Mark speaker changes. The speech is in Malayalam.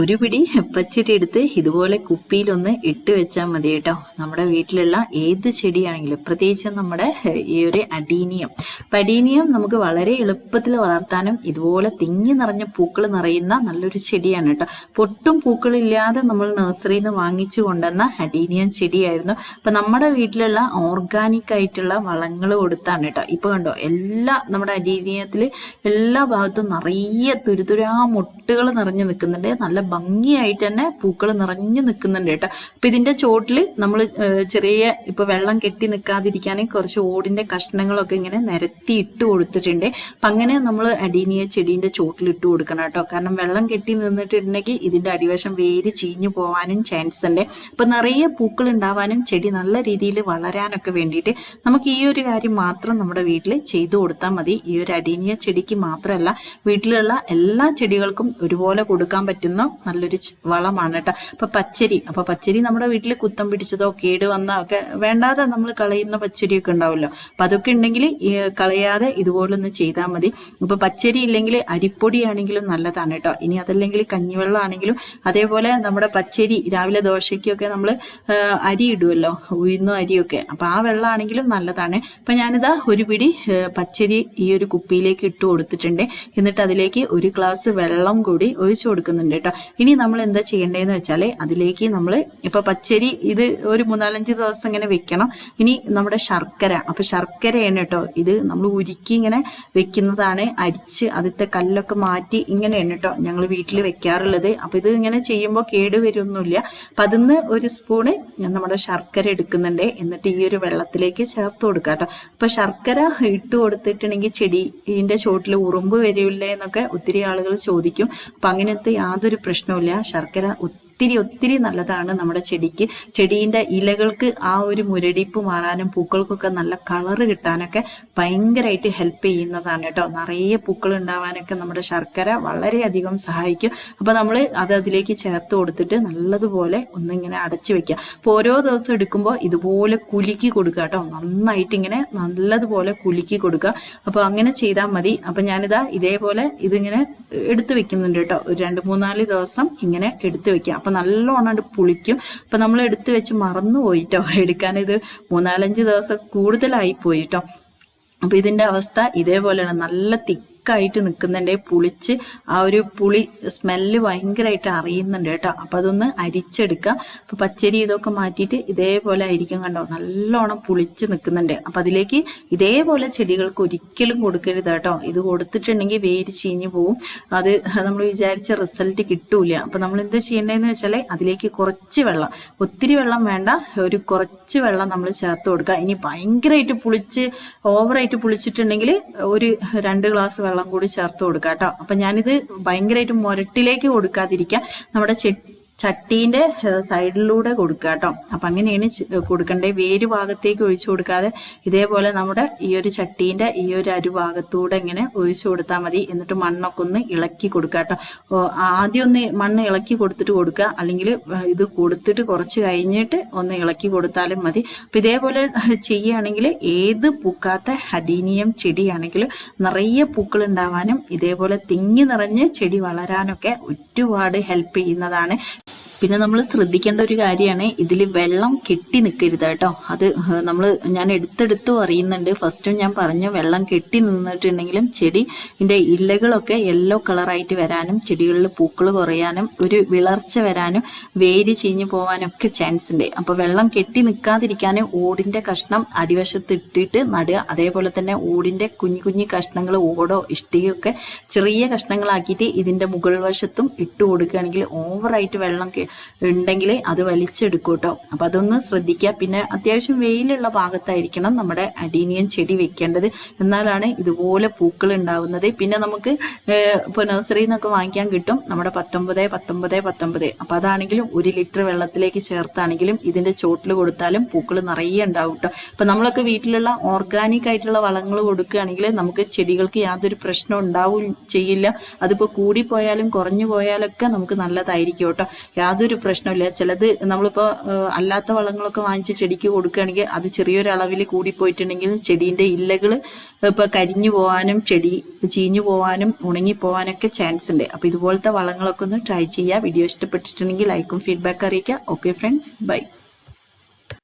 Speaker 1: ഒരു പിടി പച്ചരി എടുത്ത് ഇതുപോലെ കുപ്പിയിലൊന്ന് ഇട്ട് വെച്ചാൽ മതി കേട്ടോ നമ്മുടെ വീട്ടിലുള്ള ഏത് ചെടിയാണെങ്കിലും പ്രത്യേകിച്ച് നമ്മുടെ ഈ ഒരു അഡീനിയം പഡീനിയം നമുക്ക് വളരെ എളുപ്പത്തിൽ വളർത്താനും ഇതുപോലെ തിങ്ങി നിറഞ്ഞ പൂക്കൾ നിറയുന്ന നല്ലൊരു ചെടിയാണ് കേട്ടോ പൊട്ടും പൂക്കളില്ലാതെ നമ്മൾ നഴ്സറിയിൽ നിന്ന് വാങ്ങിച്ചു കൊണ്ടുവന്ന അഡീനിയം ചെടിയായിരുന്നു അപ്പം നമ്മുടെ വീട്ടിലുള്ള ഓർഗാനിക് ആയിട്ടുള്ള വളങ്ങൾ കൊടുത്താണ് കേട്ടോ ഇപ്പോൾ കണ്ടോ എല്ലാ നമ്മുടെ അഡീനിയത്തിൽ എല്ലാ ഭാഗത്തും നിറയെ തുരുതുരാ മുട്ടുകൾ നിറഞ്ഞു നിൽക്കുന്നുണ്ട് നല്ല നല്ല ഭംഗിയായിട്ട് തന്നെ പൂക്കൾ നിറഞ്ഞു നിൽക്കുന്നുണ്ട് കേട്ടോ അപ്പം ഇതിൻ്റെ ചോട്ടിൽ നമ്മൾ ചെറിയ ഇപ്പോൾ വെള്ളം കെട്ടി നിൽക്കാതിരിക്കാനേ കുറച്ച് ഓടിൻ്റെ കഷ്ണങ്ങളൊക്കെ ഇങ്ങനെ നിരത്തി ഇട്ട് കൊടുത്തിട്ടുണ്ട് അപ്പം അങ്ങനെ നമ്മൾ അടീനിയ ചെടീൻ്റെ ചോട്ടിൽ ഇട്ട് കൊടുക്കണം കേട്ടോ കാരണം വെള്ളം കെട്ടി നിന്നിട്ടുണ്ടെങ്കിൽ ഇതിൻ്റെ അടിവശം വേര് ചീഞ്ഞു പോവാനും ചാൻസ് ഉണ്ട് അപ്പം നിറയെ പൂക്കൾ ഉണ്ടാവാനും ചെടി നല്ല രീതിയിൽ വളരാനൊക്കെ വേണ്ടിയിട്ട് നമുക്ക് ഈ ഒരു കാര്യം മാത്രം നമ്മുടെ വീട്ടിൽ ചെയ്തു കൊടുത്താൽ മതി ഈ ഒരു അടീനിയ ചെടിക്ക് മാത്രമല്ല വീട്ടിലുള്ള എല്ലാ ചെടികൾക്കും ഒരുപോലെ കൊടുക്കാൻ പറ്റുന്ന നല്ലൊരു വളമാണ് കേട്ടോ അപ്പൊ പച്ചരി അപ്പൊ പച്ചരി നമ്മുടെ വീട്ടിൽ കുത്തം പിടിച്ചതോ കേട് വന്ന ഒക്കെ വേണ്ടാതെ നമ്മൾ കളയുന്ന പച്ചരിയൊക്കെ ഉണ്ടാവുമല്ലോ അപ്പൊ അതൊക്കെ ഉണ്ടെങ്കിൽ കളയാതെ ഇതുപോലൊന്ന് ചെയ്താൽ മതി ഇപ്പൊ പച്ചരി ഇല്ലെങ്കിൽ അരിപ്പൊടി ആണെങ്കിലും നല്ലതാണ് കേട്ടോ ഇനി അതല്ലെങ്കിൽ കഞ്ഞിവെള്ളം ആണെങ്കിലും അതേപോലെ നമ്മുടെ പച്ചരി രാവിലെ ദോശയ്ക്കൊക്കെ നമ്മൾ അരി ഇടുമല്ലോ ഉയർന്നു അരിയൊക്കെ അപ്പൊ ആ വെള്ളമാണെങ്കിലും നല്ലതാണ് അപ്പൊ ഞാനിതാ ഒരു പിടി പച്ചരി ഈ ഒരു കുപ്പിയിലേക്ക് ഇട്ട് കൊടുത്തിട്ടുണ്ട് എന്നിട്ട് അതിലേക്ക് ഒരു ഗ്ലാസ് വെള്ളം കൂടി ഒഴിച്ചു കൊടുക്കുന്നുണ്ട് കേട്ടോ ഇനി നമ്മൾ എന്താ ചെയ്യേണ്ടതെന്ന് വെച്ചാൽ അതിലേക്ക് നമ്മൾ ഇപ്പോൾ പച്ചരി ഇത് ഒരു മൂന്നാലഞ്ച് ദിവസം ഇങ്ങനെ വെക്കണം ഇനി നമ്മുടെ ശർക്കര അപ്പോൾ ശർക്കരയാണ് കേട്ടോ ഇത് നമ്മൾ ഉരുക്കി ഇങ്ങനെ വെക്കുന്നതാണ് അരിച്ച് അതിത്തെ കല്ലൊക്കെ മാറ്റി ഇങ്ങനെയാണ് കേട്ടോ ഞങ്ങൾ വീട്ടിൽ വെക്കാറുള്ളത് അപ്പോൾ ഇത് ഇങ്ങനെ ചെയ്യുമ്പോൾ കേട് വരുമൊന്നുമില്ല അപ്പം അതിന്ന് ഒരു സ്പൂണ് നമ്മുടെ ശർക്കര എടുക്കുന്നുണ്ട് എന്നിട്ട് ഈ ഒരു വെള്ളത്തിലേക്ക് ചേർത്ത് കൊടുക്കുക കേട്ടോ അപ്പോൾ ശർക്കര ഇട്ട് കൊടുത്തിട്ടുണ്ടെങ്കിൽ ചെടീൻ്റെ ചോട്ടിൽ ഉറുമ്പ് വരില്ലേ എന്നൊക്കെ ഒത്തിരി ആളുകൾ ചോദിക്കും അപ്പം അങ്ങനത്തെ യാതൊരു പ്രശ്നമില്ല ശർക്കര ഒത്തിരി ഒത്തിരി നല്ലതാണ് നമ്മുടെ ചെടിക്ക് ചെടീൻ്റെ ഇലകൾക്ക് ആ ഒരു മുരടിപ്പ് മാറാനും പൂക്കൾക്കൊക്കെ നല്ല കളർ കിട്ടാനൊക്കെ ഭയങ്കരമായിട്ട് ഹെൽപ്പ് ചെയ്യുന്നതാണ് കേട്ടോ നിറയെ പൂക്കൾ ഉണ്ടാവാനൊക്കെ നമ്മുടെ ശർക്കര വളരെയധികം സഹായിക്കും അപ്പോൾ നമ്മൾ അത് അതിലേക്ക് ചേർത്ത് കൊടുത്തിട്ട് നല്ലതുപോലെ ഒന്നിങ്ങനെ അടച്ചു വെക്കുക അപ്പോൾ ഓരോ ദിവസം എടുക്കുമ്പോൾ ഇതുപോലെ കുലുക്കി കൊടുക്കുക കേട്ടോ നന്നായിട്ട് ഇങ്ങനെ നല്ലതുപോലെ കുലുക്കി കൊടുക്കുക അപ്പോൾ അങ്ങനെ ചെയ്താൽ മതി അപ്പോൾ ഞാനിതാ ഇതേപോലെ ഇതിങ്ങനെ എടുത്തു വെക്കുന്നുണ്ട് കേട്ടോ ഒരു രണ്ട് മൂന്നാല് ദിവസം ഇങ്ങനെ എടുത്തു വെക്കുക അപ്പം അപ്പം നല്ലോണം പുളിക്കും അപ്പം നമ്മൾ എടുത്ത് വെച്ച് മറന്നു പോയിട്ടോ എടുക്കാൻ ഇത് മൂന്നാലഞ്ച് ദിവസം കൂടുതലായി പോയിട്ടോ അപ്പം ഇതിൻ്റെ അവസ്ഥ ഇതേപോലെയാണ് നല്ല തിക്ക് തിക്കായിട്ട് നിൽക്കുന്നുണ്ട് പുളിച്ച് ആ ഒരു പുളി സ്മെല്ല് ഭയങ്കരമായിട്ട് അറിയുന്നുണ്ട് കേട്ടോ അപ്പം അതൊന്ന് അരിച്ചെടുക്കുക അപ്പം പച്ചരി ഇതൊക്കെ മാറ്റിയിട്ട് ഇതേപോലെ ആയിരിക്കും കണ്ടോ നല്ലോണം പുളിച്ച് നിൽക്കുന്നുണ്ട് അപ്പം അതിലേക്ക് ഇതേപോലെ ചെടികൾക്ക് ഒരിക്കലും കൊടുക്കരുത് കേട്ടോ ഇത് കൊടുത്തിട്ടുണ്ടെങ്കിൽ വേര് ചീഞ്ഞ് പോവും അത് നമ്മൾ വിചാരിച്ച റിസൾട്ട് കിട്ടൂല അപ്പം നമ്മൾ എന്താ ചെയ്യേണ്ടതെന്ന് വെച്ചാൽ അതിലേക്ക് കുറച്ച് വെള്ളം ഒത്തിരി വെള്ളം വേണ്ട ഒരു കുറച്ച് വെള്ളം നമ്മൾ ചേർത്ത് കൊടുക്കുക ഇനി ഭയങ്കരമായിട്ട് പുളിച്ച് ഓവറായിട്ട് പുളിച്ചിട്ടുണ്ടെങ്കിൽ ഒരു രണ്ട് ഗ്ലാസ് വെള്ളം കൂടി ചേർത്ത് കൊടുക്കാം കേട്ടോ അപ്പം ഞാനിത് ഭയങ്കരമായിട്ട് മുരട്ടിലേക്ക് കൊടുക്കാതിരിക്കുക നമ്മുടെ ചെട്ടി ചട്ടീൻ്റെ സൈഡിലൂടെ കൊടുക്കുക കേട്ടോ അപ്പം അങ്ങനെയാണ് കൊടുക്കേണ്ടത് വേര് ഭാഗത്തേക്ക് ഒഴിച്ചു കൊടുക്കാതെ ഇതേപോലെ നമ്മുടെ ഈ ഒരു ചട്ടീൻ്റെ ഈ ഒരു അരുഭാഗത്തൂടെ ഇങ്ങനെ ഒഴിച്ചു കൊടുത്താൽ മതി എന്നിട്ട് മണ്ണൊക്കെ ഒന്ന് ഇളക്കി കൊടുക്കുക കേട്ടോ ആദ്യം ഒന്ന് മണ്ണ് ഇളക്കി കൊടുത്തിട്ട് കൊടുക്കുക അല്ലെങ്കിൽ ഇത് കൊടുത്തിട്ട് കുറച്ച് കഴിഞ്ഞിട്ട് ഒന്ന് ഇളക്കി കൊടുത്താലും മതി അപ്പം ഇതേപോലെ ചെയ്യുകയാണെങ്കിൽ ഏത് പൂക്കാത്ത ഹഡീനിയം ചെടിയാണെങ്കിലും നിറയെ പൂക്കൾ ഉണ്ടാവാനും ഇതേപോലെ തിങ്ങി നിറഞ്ഞ് ചെടി വളരാനൊക്കെ ഒരുപാട് ഹെൽപ്പ് ചെയ്യുന്നതാണ് പിന്നെ നമ്മൾ ശ്രദ്ധിക്കേണ്ട ഒരു കാര്യമാണ് ഇതിൽ വെള്ളം കെട്ടി നിൽക്കരുത് കേട്ടോ അത് നമ്മൾ ഞാൻ എടുത്തെടുത്ത് അറിയുന്നുണ്ട് ഫസ്റ്റും ഞാൻ പറഞ്ഞു വെള്ളം കെട്ടി നിന്നിട്ടുണ്ടെങ്കിലും ചെടി ഇതിൻ്റെ ഇലകളൊക്കെ യെല്ലോ കളറായിട്ട് വരാനും ചെടികളിൽ പൂക്കൾ കുറയാനും ഒരു വിളർച്ച വരാനും വേര് ചീഞ്ഞു പോകാനും ഒക്കെ ചാൻസ് ഉണ്ട് അപ്പോൾ വെള്ളം കെട്ടി നിൽക്കാതിരിക്കാൻ ഓടിൻ്റെ കഷ്ണം അടിവശത്ത് ഇട്ടിട്ട് നടുക അതേപോലെ തന്നെ ഓടിൻ്റെ കുഞ്ഞു കുഞ്ഞു കഷ്ണങ്ങൾ ഓടോ ഇഷ്ടികയൊക്കെ ചെറിയ കഷ്ണങ്ങളാക്കിയിട്ട് ഇതിൻ്റെ മുകൾ വശത്തും ഇട്ട് കൊടുക്കുകയാണെങ്കിൽ ഓവറായിട്ട് വെള്ളം ഉണ്ടെങ്കിൽ അത് വലിച്ചെടുക്കും കേട്ടോ അപ്പം അതൊന്ന് ശ്രദ്ധിക്കുക പിന്നെ അത്യാവശ്യം വെയിലുള്ള ഭാഗത്തായിരിക്കണം നമ്മുടെ അഡീനിയൻ ചെടി വെക്കേണ്ടത് എന്നാലാണ് ഇതുപോലെ പൂക്കൾ ഉണ്ടാവുന്നത് പിന്നെ നമുക്ക് ഇപ്പോൾ നഴ്സറിയിൽ നിന്നൊക്കെ വാങ്ങിക്കാൻ കിട്ടും നമ്മുടെ പത്തൊമ്പത് പത്തൊമ്പത് പത്തൊമ്പത് അപ്പം അതാണെങ്കിലും ഒരു ലിറ്റർ വെള്ളത്തിലേക്ക് ചേർത്താണെങ്കിലും ഇതിൻ്റെ ചോട്ടിൽ കൊടുത്താലും പൂക്കൾ നിറയെ ഉണ്ടാവും കേട്ടോ അപ്പം നമ്മളൊക്കെ വീട്ടിലുള്ള ഓർഗാനിക് ആയിട്ടുള്ള വളങ്ങൾ കൊടുക്കുകയാണെങ്കിൽ നമുക്ക് ചെടികൾക്ക് യാതൊരു പ്രശ്നം ഉണ്ടാവുകയും ചെയ്യില്ല അതിപ്പോൾ കൂടിപ്പോയാലും കുറഞ്ഞു പോയാലൊക്കെ നമുക്ക് നല്ലതായിരിക്കും കേട്ടോ യാതൊരു അതൊരു പ്രശ്നമില്ല ചിലത് നമ്മളിപ്പോൾ അല്ലാത്ത വളങ്ങളൊക്കെ വാങ്ങിച്ച് ചെടിക്ക് കൊടുക്കുകയാണെങ്കിൽ അത് ചെറിയൊരു അളവിൽ കൂടിപ്പോയിട്ടുണ്ടെങ്കിൽ ചെടീൻ്റെ ഇല്ലകൾ ഇപ്പോൾ കരിഞ്ഞു പോകാനും ചെടി ചീഞ്ഞു പോകാനും ഉണങ്ങി പോകാനൊക്കെ ചാൻസ് ഉണ്ട് അപ്പോൾ ഇതുപോലത്തെ വളങ്ങളൊക്കെ ഒന്ന് ട്രൈ ചെയ്യുക വീഡിയോ ഇഷ്ടപ്പെട്ടിട്ടുണ്ടെങ്കിൽ ലൈക്കും ഫീഡ്ബാക്ക് അറിയിക്കുക ഓക്കെ ഫ്രണ്ട്സ് ബൈ